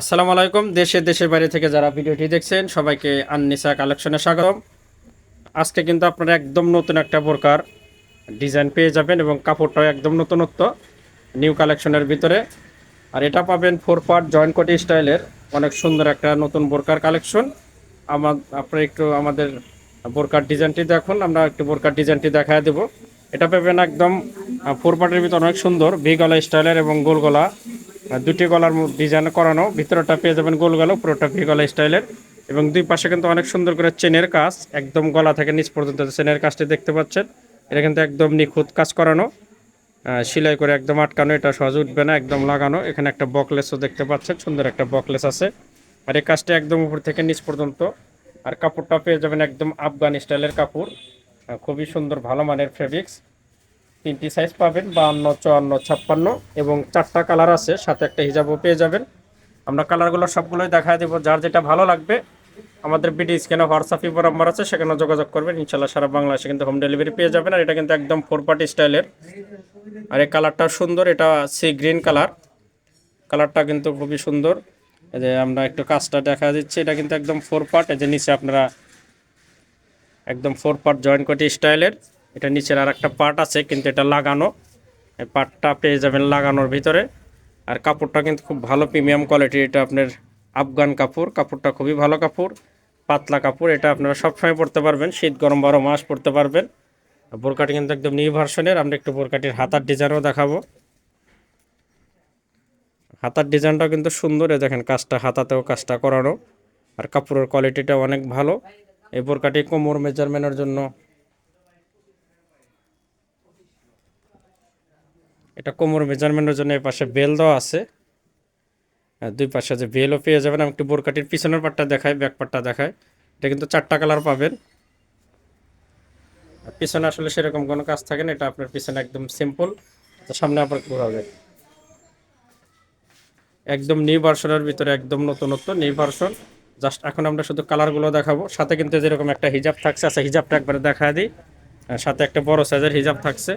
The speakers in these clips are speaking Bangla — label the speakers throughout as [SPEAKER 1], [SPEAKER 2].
[SPEAKER 1] আসসালামু আলাইকুম। দেশে দেশের বাইরে থেকে যারা ভিডিওটি দেখছেন, সবাইকে আননিসা কালেকশনে স্বাগতম। আজকে কিন্তু আপনারা একদম নতুন একটা বোরকার ডিজাইন পেয়ে যাবেন এবং কাপড়টাও একদম নতুনত্ব, নিউ কালেকশনের ভিতরে। আর এটা পাবেন ফোর পার্ট জয়েন্ট কোটি স্টাইলের, অনেক সুন্দর একটা নতুন বোরকার কালেকশন। আমার আপনারা একটু আমাদের বোরকার ডিজাইনটি দেখুন, আমরা একটু বোরকার ডিজাইনটি দেখায় দেবো। এটা পাবেন একদম ফোর পার্টের ভিতরে অনেক সুন্দর ভি গলা স্টাইলের এবং গোল গলা দুটি গলার ডিজাইন করানো, ভিতরটা পেয়ে যাবেন গোল গলা পুরোটা ভি গলা স্টাইলের। এবং দুই পাশে কিন্তু অনেক সুন্দর করে চেনের কাজ, একদম গলা থেকে নিচ পর্যন্ত চেনের কাজটি দেখতে পাচ্ছেন, এটা কিন্তু একদম নিখুঁত কাজ করানো। সেলাই করে একদম আটকানো, এটা সহজে উঠবে না, একদম লাগানো। এখানে একটা বকলেসও দেখতে পাচ্ছেন, সুন্দর একটা বকলেস আছে। আর এই কাজটা একদম উপর থেকে নিচ পর্যন্ত। আর কাপড়টা পেয়ে যাবেন একদম আফগান স্টাইলের কাপড়। খুবই সুন্দর, ভালো মানের ফেব্রিক্স তিনটি সাইজ পাবেন, বাহান্ন, চুয়ান্ন, ছাপ্পান্ন এবং চারটা কালার আছে, সাথে একটা হিজাবও পেয়ে যাবেন। আমরা কালারগুলো সবগুলোই দেখায় দেবো, যার যেটা ভালো লাগবে, আমাদের বিডি স্ক্যানে হোয়াটসঅ্যাপ ইপো নাম্বার আছে, সেখানে যোগাযোগ করবেন ইনশাল্লাহ সারা বাংলাদেশে কিন্তু হোম ডেলিভারি পেয়ে যাবেন, আর এটা কিন্তু একদম ফোর পার্টি স্টাইলের আর এই কালারটা সুন্দর, এটা সি গ্রিন কালার কালারটা কিন্তু খুবই সুন্দর। এই যে আমরা একটু কাজটা দেখা দিচ্ছি, এটা কিন্তু একদম ফোর পার্ট এই যে নিচে আপনারা একদম ফোর পার্ট জয়েন্ট কোটি স্টাইলের এটা নিচের আর একটা পার্ট আছে, কিন্তু এটা লাগানো। এই পার্টটা পেয়ে যাবেন লাগানোর ভিতরে। আর কাপড়টা কিন্তু খুব ভালো প্রিমিয়াম কোয়ালিটির এটা আপনার আফগান কাপড়। কাপড়টা খুবই ভালো কাপড়, পাতলা কাপড়, এটা আপনারা সবসময় পরতে পারবেন। শীত, গরম, বারো মাস পরতে পারবেন। বোরকাটি কিন্তু একদম নিউ ভার্সনের আমরা একটু বোরকাটির হাতার ডিজাইনও দেখাবো। হাতার ডিজাইনটাও কিন্তু সুন্দর। দেখেন, কাজটা হাতাতেও কাজটা করানো। আর কাপড়ের কোয়ালিটিটা অনেক ভালো। এই বোরকাটি কোমর মেজারমেন্টের জন্য এটা কোমর মেজারমেন্টের জন্য এই পাশে বেল দেওয়া আছে। আর দুই পাশে যে বেলও পেয়ে যাবেন। আমি একটু বোরকাটির পিছনের পাটটা দেখাই, ব্যাক পাটটা দেখাই। এটা কিন্তু চারটা কালার পাবেন। পিছনে আসলে সেরকম কোনো কাজ থাকে না, এটা আপনার পিছনে একদম সিম্পল সামনে আবার ঘোরাবে। একদম নিউ ভার্সনের ভিতরে একদম নতুনত্ব নিউ ভার্সন জাস্ট এখন আমরা শুধু কালারগুলো দেখাবো। সাথে কিন্তু যেরকম একটা হিজাব থাকছে আচ্ছা হিজাবটা একবারে দেখা দিই। আর সাথে একটা বড় সাইজের হিজাব থাকছে।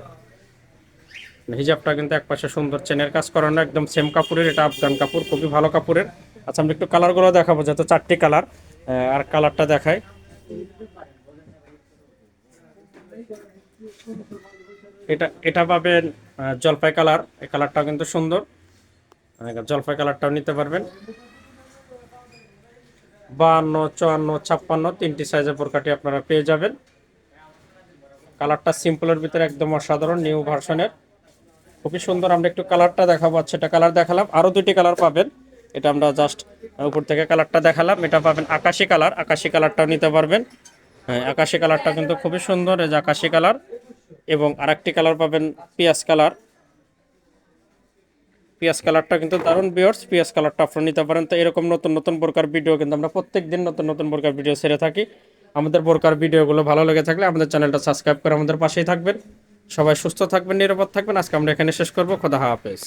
[SPEAKER 1] হিজাবটা কিন্তু একপাশে সুন্দর চেনের কাজ করানো, একদম সেম কাপড়ের, এটা আফগান কাপড়, খুবই ভালো কাপড়ের। আচ্ছা আমরা একটু কালারগুলো দেখাবো, যেহেতু চারটি কালার। আর কালারটা দেখাই। এটা এটা পাবেন জলপাই কালার। এই কালারটাও কিন্তু সুন্দর। জলপাই কালারটাও নিতে পারবেন। বাহান্ন, চুয়ান্ন, ছাপ্পান্ন, তিনটি সাইজের বোরকাটি আপনারা পেয়ে যাবেন। কালারটা সিম্পলের ভিতরে একদম অসাধারণ নিউ ভার্সনের খুবই সুন্দর, আমরা একটু কালারটা দেখাবো। আচ্ছা এটা কালার দেখালাম। আরও দুটি কালার পাবেন। এটা আমরা জাস্ট উপর থেকে কালারটা দেখালাম। এটা পাবেন আকাশি কালার। আকাশি কালারটাও নিতে পারবেন। হ্যাঁ আকাশি কালারটা কিন্তু খুবই সুন্দর। এই যে আকাশি কালার এবং আরেকটি কালার পাবেন পিয়াজ কালার। পিয়াজ কালারটা কিন্তু দারুণ বিয়ার্স পিয়াজ কালারটা আপনারা নিতে পারেন। তো এরকম নতুন নতুন বোরকার ভিডিও কিন্তু আমরা প্রত্যেক দিন নতুন নতুন বোরকার ভিডিও ছেড়ে থাকি। আমাদের বোরকার ভিডিওগুলো ভালো লেগে থাকলে আমাদের চ্যানেলটা সাবস্ক্রাইব করে আমাদের পাশেই থাকবেন। সবাই সুস্থ থাকবেন নিরাপদ থাকবেন। আজকে আমরা এখানে শেষ করব। খোদা হাফেজ।